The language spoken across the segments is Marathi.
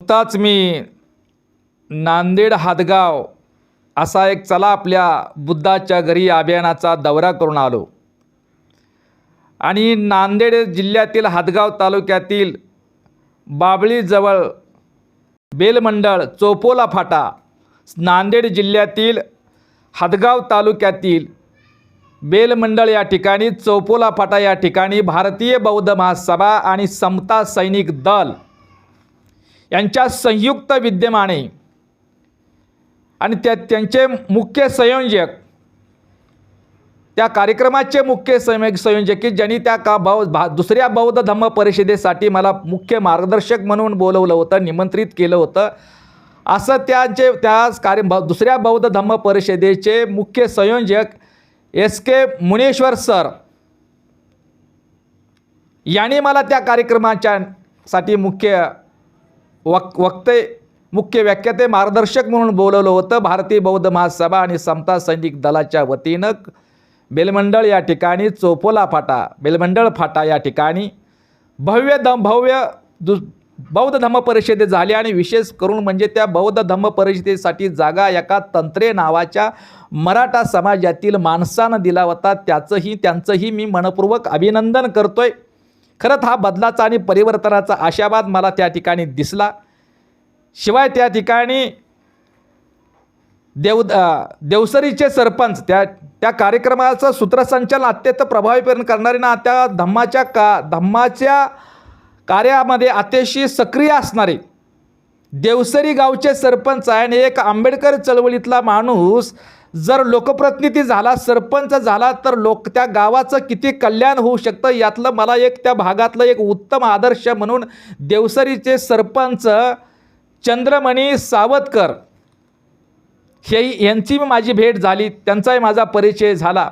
नुकताच मी नांदेड हादगाव असा एक चला आपल्या बुद्धाच्या घरी अभियानाचा दौरा करून आलो. आणि नांदेड जिल्ह्यातील हादगाव तालुक्यातील बाबळीजवळ बेलमंडळ चोपोला फाटा नांदेड जिल्ह्यातील हादगाव तालुक्यातील बेलमंडळ या ठिकाणी चौपोला फाटा या ठिकाणी भारतीय बौद्ध महासभा आणि समता सैनिक दल यांच्या संयुक्त विद्यमाने आणि त्या त्यांचे मुख्य संयोजक त्या कार्यक्रमाचे मुख्य संय संयोजक की ज्यांनी त्या का बौ भा दुसऱ्या बौद्ध धम्म परिषदेसाठी मला मुख्य मार्गदर्शक म्हणून बोलवलं होतं निमंत्रित केलं होतं. असं त्यांचे त्या कार्य दुसऱ्या बौद्ध धम्म परिषदेचे मुख्य संयोजक एस के मुनेश्वर सर यांनी मला त्या कार्यक्रमाच्या साठी मुख्य वक वक्ते मुख्य व्याख्याते मार्गदर्शक म्हणून बोलवलं होतं भारतीय बौद्ध महासभा आणि समता सैनिक दलाच्या वतीनं. बेलमंडळ या ठिकाणी चोपोला फाटा बेलमंडळ फाटा या ठिकाणी भव्य धम भव्य दु बौद्ध धम्म परिषदे झाली आणि विशेष करून म्हणजे त्या बौद्ध धम्म परिषदेसाठी जागा एका तंत्रे नावाच्या मराठा समाजातील माणसानं दिला होता. त्याचंही त्यांचंही मी मनपूर्वक अभिनंदन करतोय. खरंच हा बदलाचा आणि परिवर्तनाचा आशावाद मला त्या ठिकाणी दिसला. शिवाय त्या ठिकाणी देव देवसरीचे सरपंच त्या त्या कार्यक्रमाचं सूत्रसंचालन अत्यंत प्रभावीपणे करणारे ना त्या धम्माच्या का धम्माच्या कार्यामध्ये अतिशय सक्रिय असणारे देवसरी गावचे सरपंच आहे आणि एक आंबेडकर चळवळीतला माणूस जर लोकप्रतिनिधी झाला सरपंच झाला तर लोक त्या गावाचं किती कल्याण होऊ शकतं यातलं मला एक त्या भागातलं एक उत्तम आदर्श म्हणून देवसरीचे सरपंच चंद्रमणी सावतकर हे यांची माझी भेट झाली त्यांचाही माझा परिचय झाला.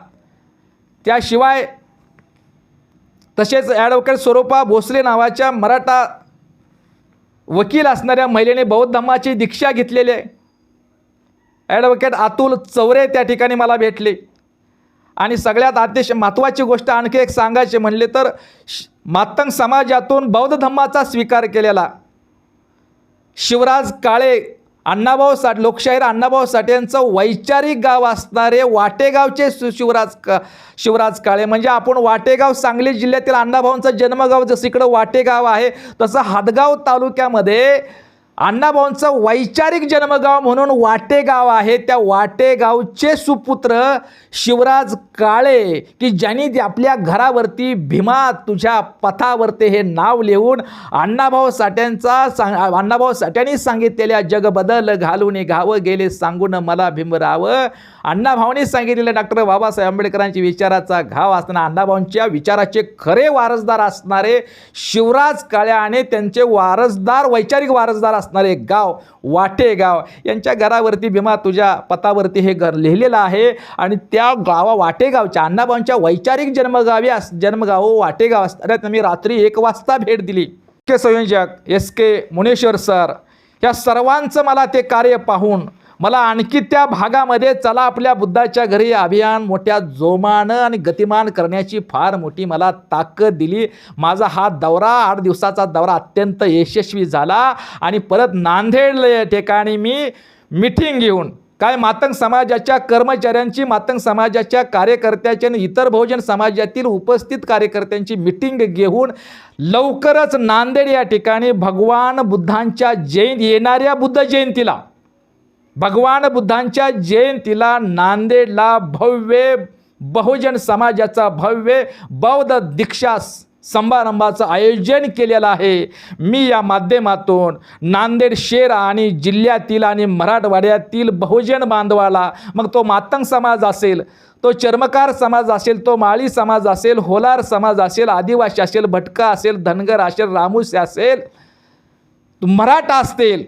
त्याशिवाय तसेच ॲडव्होकेट स्वरूपा भोसले नावाच्या मराठा वकील असणाऱ्या महिलेने बौद्ध धम्माची दीक्षा घेतलेली आहे. ॲडव्होकेट अतुल चौरे त्या ठिकाणी मला भेटले. आणि सगळ्यात अतिशय महत्त्वाची गोष्ट आणखी एक सांगायची म्हणले तर श- मातंग समाजातून बौद्ध धम्माचा स्वीकार केलेला. शिवराज काळे अण्णाभाऊ साठ लोकशाहीर अण्णाभाऊ साठे यांचं वैचारिक गाव असणारे वाटेगावचे शिवराज का शिवराज काळे. म्हणजे आपण वाटेगाव सांगली जिल्ह्यातील अण्णाभाऊंचं जन्मगाव जसं इकडं वाटेगाव आहे तसं हादगाव तालुक्यामध्ये अण्णाभाऊंचं वैचारिक जन्मगाव म्हणून वाटेगाव आहे. त्या वाटेगावचे सुपुत्र शिवराज काळे की ज्यांनी ते आपल्या घरावरती भीमा तुझ्या पथावरती हे नाव लिहून अण्णाभाऊ साठ्यांचा सांग अण्णाभाऊ साठ्यांनी सांगितलेल्या जग बदल घालून घावं गेले सांगून मला भीमराव अण्णाभाऊंनी सांगितलेलं डॉक्टर बाबासाहेब आंबेडकरांची विचाराचा घाव असताना अण्णाभाऊंच्या विचाराचे खरे वारसदार असणारे शिवराज काळे आणि त्यांचे वारसदार वैचारिक वारसदार असणारे गाव वाटेगाव यांच्या घरावरती भीमा तुझ्या पतावरती हे घर लिहिलेलं आहे. आणि त्या गावा वाटेगावच्या अण्णाबांच्या वैचारिक जन्मगावी अस जन्मगाव वाटेगाव असणाऱ्या मी रात्री एक वाजता भेट दिली. के संयोजक एस के मुनेश्वर सर या सर्वांचं मला ते कार्य पाहून मला आणखी त्या भागामध्ये चला आपल्या बुद्धाच्या घरी अभियान मोठ्या जोमानं आणि गतिमान करण्याची फार मोठी मला ताकद दिली. माझा हा दौरा आठ दिवसाचा दौरा अत्यंत यशस्वी झाला आणि परत नांदेड या ठिकाणी मी मिटिंग घेऊन काय मातंग समाजाच्या कर्मचाऱ्यांची मातंग समाजाच्या कार्यकर्त्याची आणि इतर बहुजन समाजातील उपस्थित कार्यकर्त्यांची मिटिंग घेऊन लवकरच नांदेड या ठिकाणी भगवान बुद्धांच्या जयंती येणाऱ्या बुद्ध जयंतीला भगवान बुद्धांच्या जयंतीला नांदेडला भव्य बहुजन समाजाचा भव्य बौद्ध दीक्षा समारंभाचं आयोजन केलेलं आहे. मी या माध्यमातून नांदेड शहर आणि जिल्ह्यातील आणि मराठवाड्यातील बहुजन बांधवाला मग तो मातंग समाज असेल तो चर्मकार समाज असेल तो माळी समाज असेल होलार समाज असेल आदिवासी असेल भटका असेल धनगर असेल रामूस असेल मराठा असतील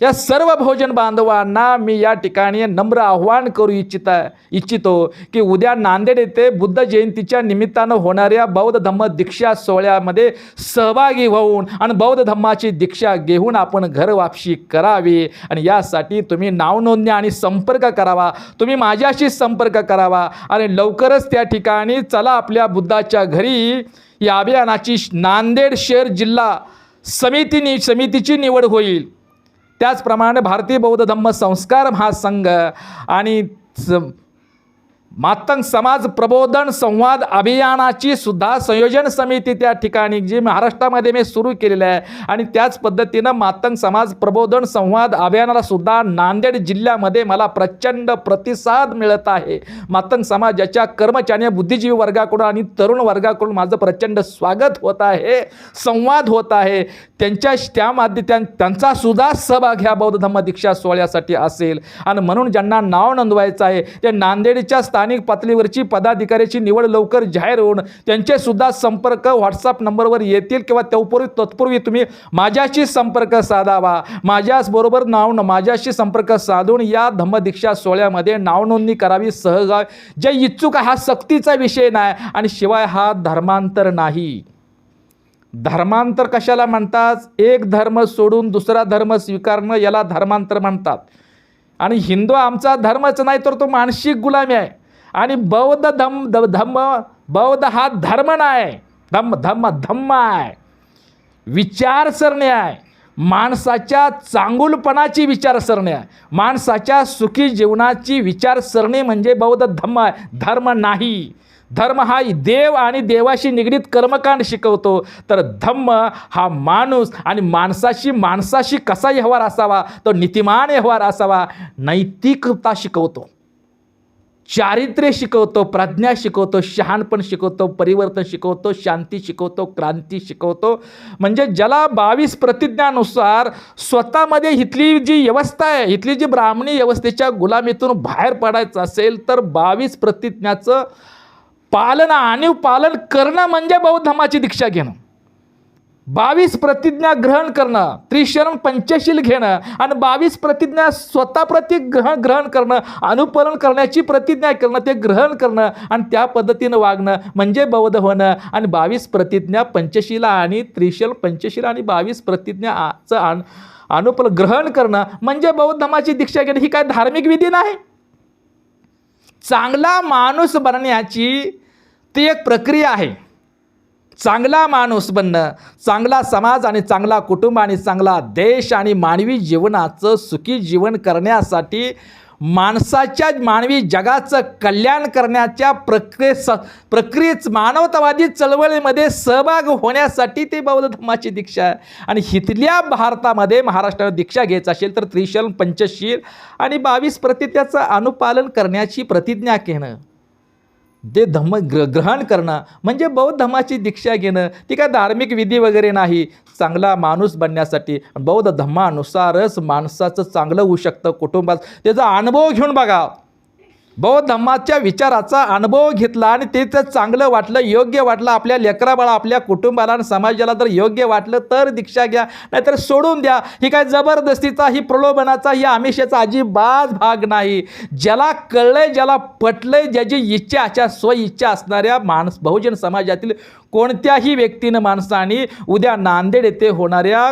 या सर्व भोजन बांधवांना मी या ठिकाणी नम्र आव्हान करू इच्छिता इच्छितो की उद्या नांदेड येथे बुद्ध जयंतीच्या निमित्तानं होणाऱ्या बौद्ध धम्म दीक्षा सोहळ्यामध्ये सहभागी होऊन आणि बौद्ध धम्माची दीक्षा घेऊन आपण घरवापशी करावी. आणि यासाठी तुम्ही नावनोंदणी आणि संपर्क करावा. तुम्ही माझ्याशी संपर्क करावा. आणि लवकरच त्या ठिकाणी चला आपल्या बुद्धाच्या घरी. या अभियानाची नांदेड शहर जिल्हा समितीनी समितीची निवड होईल. त्याचप्रमाणे भारतीय बौद्ध धम्म संस्कार महासंघ आणि स- मातंग समाज प्रबोधन संवाद अभियानाची सुद्धा संयोजन समिती त्या ठिकाणी जी महाराष्ट्रामध्ये मी सुरू केलेली आहे. आणि त्याच पद्धतीनं मातंग समाज प्रबोधन संवाद अभियानाला सुद्धा नांदेड जिल्ह्यामध्ये मला प्रचंड प्रतिसाद मिळत आहे. मातंग समाजाच्या कर्मचारी बुद्धिजीवी वर्गाकडून आणि तरुण वर्गाकडून माझं प्रचंड स्वागत होत आहे संवाद होत आहे. त्यांच्या त्या माध्य त्यां- त्यांचा सुद्धा सहभाग ह्या बौद्ध धम्म दीक्षा सोहळ्यासाठी असेल. आणि म्हणून ज्यांना नाव नोंदवायचं आहे ते नांदेडच्या स्थानिक पातळीवरची पदाधिकाऱ्याची निवड लवकर जाहीर होऊन त्यांचेसुद्धा संपर्क व्हॉट्सअप नंबरवर येतील किंवा त्यापूर्वी तत्पूर्वी तुम्ही माझ्याशी संपर्क साधावा. माझ्याचबरोबर नाव माझ्याशी संपर्क साधून या धम्मदीक्षा सोहळ्यामध्ये नावनोंदणी करावी सहगा जे इच्छुक आहे हा सक्तीचा विषय नाही आणि शिवाय हा धर्मांतर नाही. धर्मांतर कशाला म्हणतात? एक धर्म सोडून दुसरा धर्म स्वीकारणं याला धर्मांतर म्हणतात. आणि हिंदू आमचा धर्मच नाही तर तो मानसिक गुलामी आहे. आणि बौद्ध धम ध- धम्म बौद्ध हा धर्म नाही. धम्म धम्म धम्म आहे. विचारसरणी आहे. माणसाच्या चांगुलपणाची विचारसरणी आहे. माणसाच्या सुखी जीवनाची विचारसरणी म्हणजे बौद्ध धम्म आहे. धर्म नाही. धर्म हा देव आणि देवाशी निगडीत कर्मकांड शिकवतो. तर धम्म हा माणूस आणि माणसाशी माणसाशी कसा व्यवहार असावा तो नीतिमान व्यवहार असावा नैतिकता शिकवतो. चारित्र्य शिकवतो प्रज्ञा शिकवतो शहाणपण शिकवतो परिवर्तन शिकवतो शांती शिकवतो क्रांती शिकवतो. म्हणजे ज्याला बावीस प्रतिज्ञानुसार स्वतःमध्ये इथली जी व्यवस्था आहे इथली जी ब्राह्मणी व्यवस्थेच्या गुलामीतून बाहेर पडायचं असेल तर बावीस प्रतिज्ञाचं पालन आणि पालन करणं म्हणजे बौद्ध धर्माची दीक्षा घेणं. बावीस प्रतिज्ञा ग्रहण करणं त्रिशरण पंचशील घेणं आणि बावीस प्रतिज्ञा स्वतःप्रती ग्रहण ग्रहण करणं अनुपालन करण्याची प्रतिज्ञा करणं ते ग्रहण करणं आणि त्या पद्धतीनं वागणं म्हणजे बौद्ध होणं. आणि बावीस प्रतिज्ञा पंचशीला आणि त्रिशल पंचशील आणि बावीस प्रतिज्ञाचं आण अनुपल ग्रहण करणं म्हणजे बौद्ध धर्माची दीक्षा घेणं ही काय धार्मिक विधी नाही? चांगला माणूस बनण्याची ती एक प्रक्रिया आहे. चांगला माणूस बनणं चांगला समाज आणि चांगला कुटुंब आणि चांगला देश आणि मानवी जीवनाचं सुखी जीवन करण्यासाठी माणसाच्या मानवी जगाचं कल्याण करण्याच्या प्रक्रिये स प्रक्रियेच मानवतावादी चळवळीमध्ये सहभाग होण्यासाठी ते बौद्ध धर्माची दीक्षा आहे. आणि हिथल्या भारतामध्ये महाराष्ट्राला दीक्षा घ्यायचं असेल तर त्रिशल पंचशील आणि बावीस प्रतिज्ञाचं अनुपालन करण्याची प्रतिज्ञा घेणं ते धम्म ग्र ग्रहण करणं म्हणजे बौद्ध दीक्षा घेणं ती काय धार्मिक विधी वगैरे नाही. चांगला माणूस बनण्यासाठी बौद्ध धम्मानुसारच माणसाचं चांगलं होऊ शकतं कुटुंबात. त्याचा अनुभव घेऊन बघा. बौद्ध विचाराचा अनुभव घेतला आणि ते तर चांगलं वाटलं योग्य वाटलं. आपल्या लेकराबाळा आपल्या कुटुंबाला आणि समाजाला जर योग्य वाटलं तर दीक्षा घ्या नाहीतर सोडून द्या. ही काय जबरदस्तीचा ही प्रलोभनाचा ही आमिषाचा अजिबात भाग नाही. ज्याला कळलंय ज्याला पटलंय ज्याची इच्छा अशा स्वइच्छा असणाऱ्या माणस बहुजन समाजातील कोणत्याही व्यक्तीनं माणसाने उद्या नांदेड येथे होणाऱ्या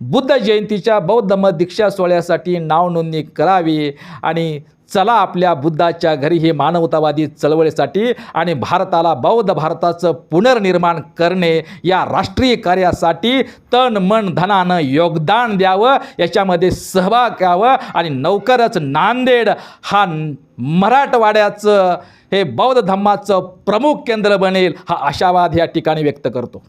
बुद्ध जयंतीच्या बौद्ध मत दीक्षा सोहळ्यासाठी नाव नोंदणी करावी. आणि चला आपल्या बुद्धाच्या घरी हे मानवतावादी चळवळीसाठी आणि भारताला बौद्ध भारताचं पुनर्निर्माण करणे या राष्ट्रीय कार्यासाठी तन मन धनानं योगदान द्यावं याच्यामध्ये सहभाग घ्यावं आणि लवकरच नांदेड हा मराठवाड्याचं हे बौद्ध धम्माचं प्रमुख केंद्र बनेल हा आशावाद या ठिकाणी व्यक्त करतो.